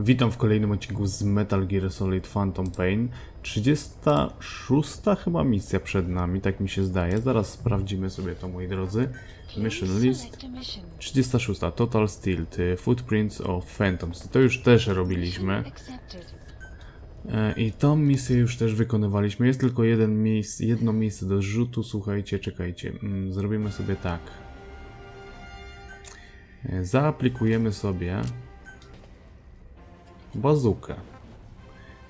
Witam w kolejnym odcinku z Metal Gear Solid Phantom Pain. 36 chyba misja przed nami, tak mi się zdaje. Zaraz sprawdzimy sobie to, moi drodzy. Mission list. 36. Total Stilt. y, Footprints of Phantoms. To już też robiliśmy. E, I tą misję już też wykonywaliśmy. Jest tylko jeden miejsc, jedno miejsce do zrzutu. Słuchajcie, czekajcie. Mm, Zrobimy sobie tak. E, Zaaplikujemy sobie bazukę.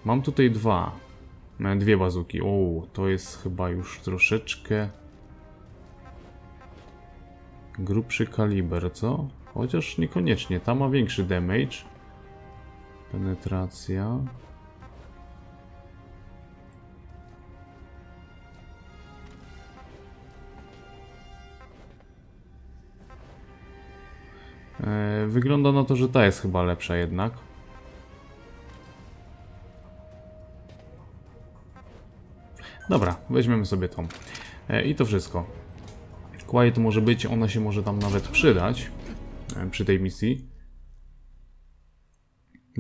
Mam tutaj dwa. Dwie bazuki. O, to jest chyba już troszeczkę grubszy kaliber, co? Chociaż niekoniecznie. Ta ma większy damage. Penetracja. E, Wygląda na to, że ta jest chyba lepsza jednak. Dobra, weźmiemy sobie tą. E, I to wszystko. Quiet może być, ona się może tam nawet przydać e, przy tej misji.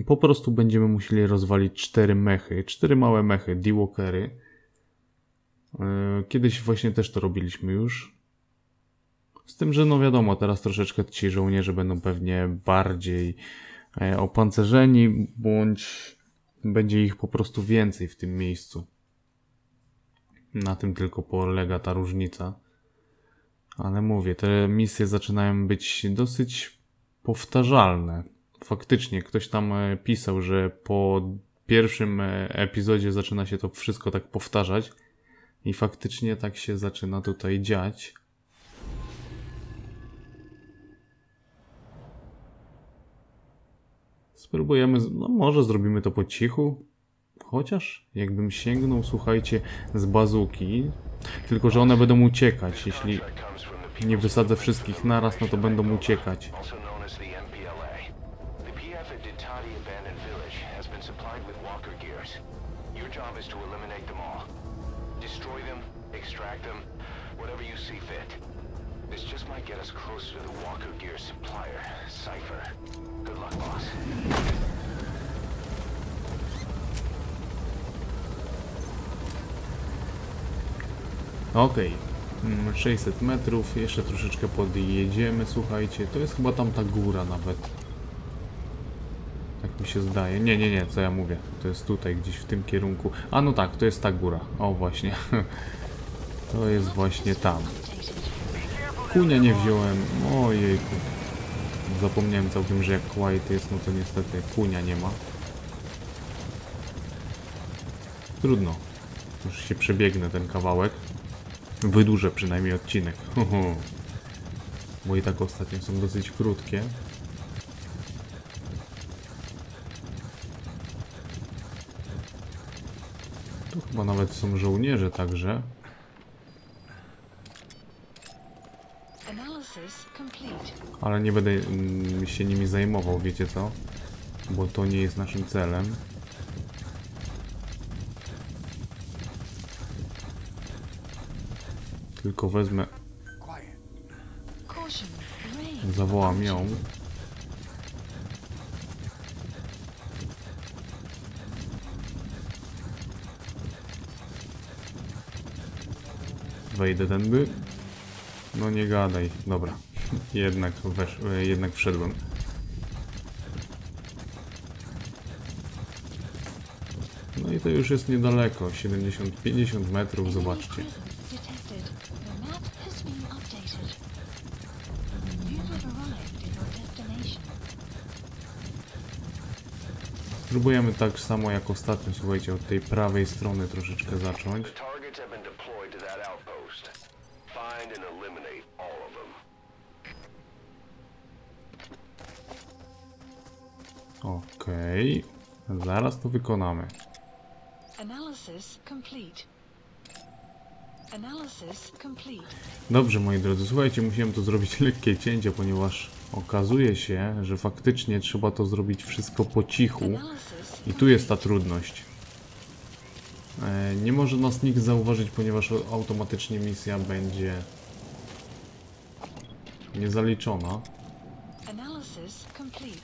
Po prostu będziemy musieli rozwalić cztery mechy, cztery małe mechy, D-Walkery. E, Kiedyś właśnie też to robiliśmy już. Z tym, że no wiadomo, teraz troszeczkę ci żołnierze będą pewnie bardziej opancerzeni, bądź będzie ich po prostu więcej w tym miejscu. Na tym tylko polega ta różnica. Ale mówię, te misje zaczynają być dosyć powtarzalne. Faktycznie, ktoś tam e, pisał, że po pierwszym e, epizodzie zaczyna się to wszystko tak powtarzać. I faktycznie tak się zaczyna tutaj dziać. Spróbujemy, no może zrobimy to po cichu. Chociaż jakbym sięgnął, słuchajcie, z bazuki, tylko że one będą uciekać. Jeśli nie wysadzę wszystkich naraz, no to będą uciekać. get us closer to the walker gear supplier, Cypher. Good luck, boss. Mm, 600 metrów, jeszcze troszeczkę podjedziemy, słuchajcie, to jest chyba tam ta góra nawet. Tak mi się zdaje. Nie, nie, nie, co ja mówię, to jest tutaj, gdzieś w tym kierunku. A no tak, to jest ta góra, o właśnie. To jest właśnie tam. Kunia nie wziąłem, ojejku. Zapomniałem całkiem, że jak Quiet jest, no to niestety kunia nie ma. Trudno. Już się przebiegnę ten kawałek. Wydłużę przynajmniej odcinek. Bo i tak ostatnio są dosyć krótkie. Tu chyba nawet są żołnierze także. Ale nie będę mm, się nimi zajmował, wiecie co? Bo to nie jest naszym celem. Tylko wezmę, zawołam ją. Wejdę tędy. No nie gadaj. Dobra. Jednak, wesz, jednak wszedłem. No i to już jest niedaleko. 70-50 metrów, zobaczcie. Spróbujemy tak samo jak ostatnio, słuchajcie, od tej prawej strony troszeczkę zacząć. Okej. Zaraz to wykonamy. Dobrze, moi drodzy, słuchajcie, musiałem tu zrobić lekkie cięcie, ponieważ okazuje się, że faktycznie trzeba to zrobić wszystko po cichu. I tu jest ta trudność. E, nie może nas nikt zauważyć, ponieważ automatycznie misja będzie niezaliczona.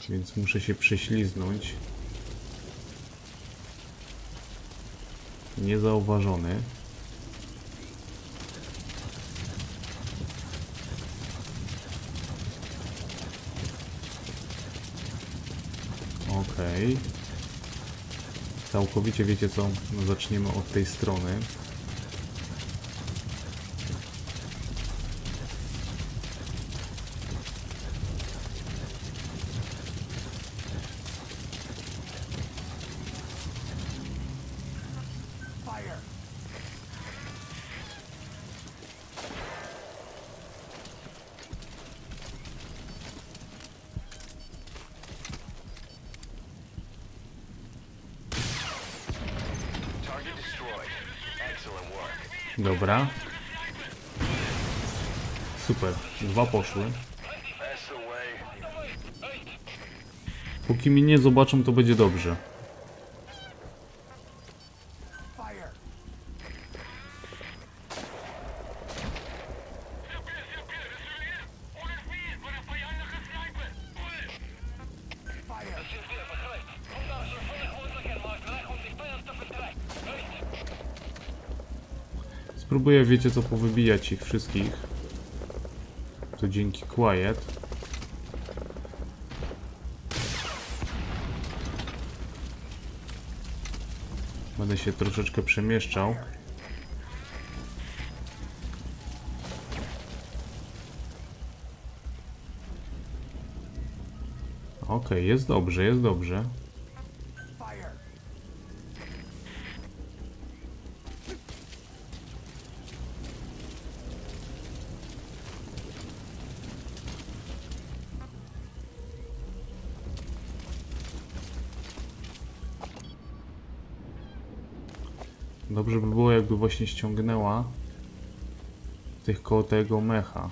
Więc muszę się prześliznąć. Niezauważony. Okej. Całkowicie wiecie co? No zaczniemy od tej strony. Dobra. Super. Dwa poszły. Póki mnie nie zobaczą, to będzie dobrze. Spróbuję, wiecie co, powybijać ich wszystkich. To dzięki Quiet. Będę się troszeczkę przemieszczał. Okej, jest dobrze, jest dobrze. Dobrze by było, jakby właśnie ściągnęła tych koło tego mecha.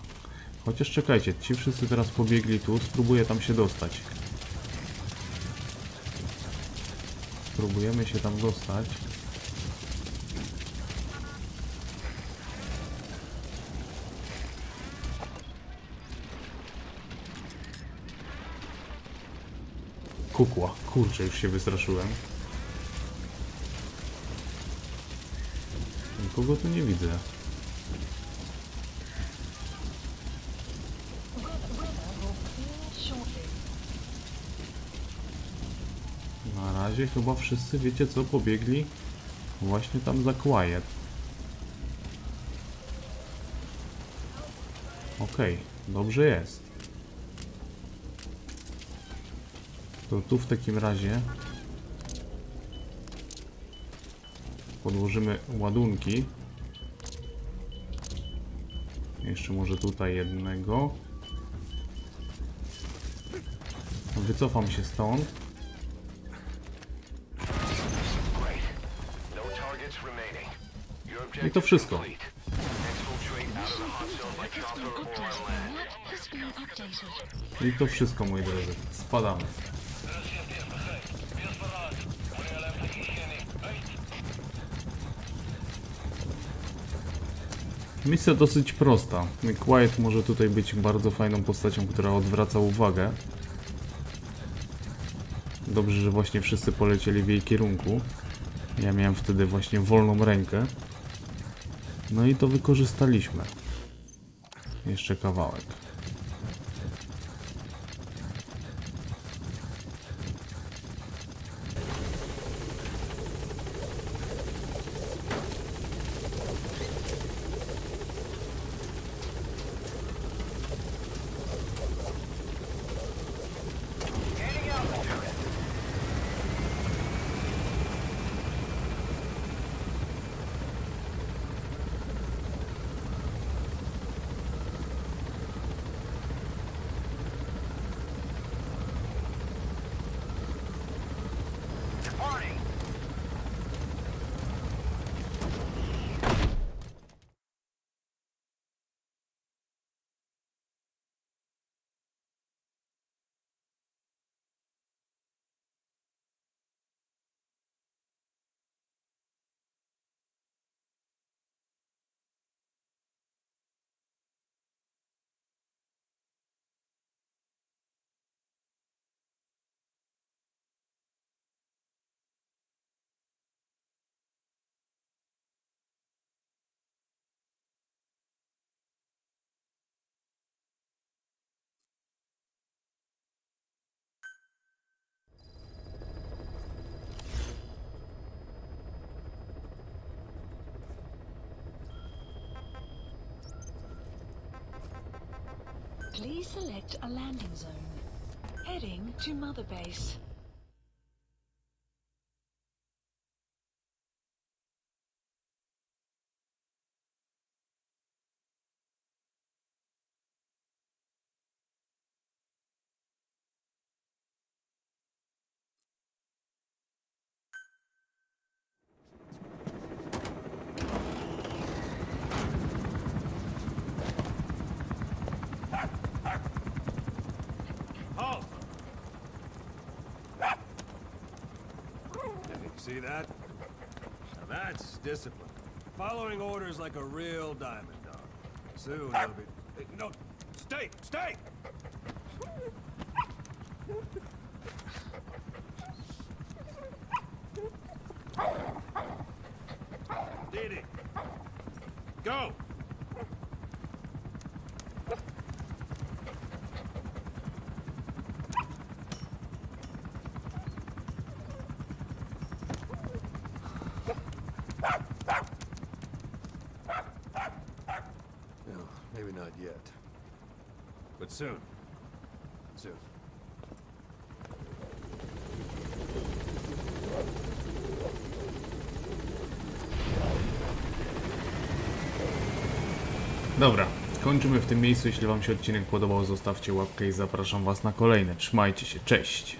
Chociaż czekajcie, ci wszyscy teraz pobiegli tu, spróbuję tam się dostać. Spróbujemy się tam dostać. Kukła, kurczę, już się wystraszyłem. Nikogo tu nie widzę. Na razie chyba wszyscy wiecie co pobiegli właśnie tam za Quiet. Okej, dobrze jest. To tu w takim razie podłożymy ładunki. Jeszcze może tutaj jednego. Wycofam się stąd. I to wszystko. I to wszystko moi drodzy. Spadamy. Misja dosyć prosta. Quiet może tutaj być bardzo fajną postacią, która odwraca uwagę. Dobrze, że właśnie wszyscy polecieli w jej kierunku. Ja miałem wtedy właśnie wolną rękę. No i to wykorzystaliśmy. Jeszcze kawałek. Please select a landing zone. Heading to Mother Base. See that? Now that's discipline. Following orders like a real diamond dog. Soon ah! he'll be... Hey, No, stay, stay! Didi! Go! Maybe not yet. But soon. Soon. Dobra, kończymy w tym miejscu. Jeśli Wam się odcinek podobał, zostawcie łapkę i zapraszam Was na kolejne. Trzymajcie się, cześć!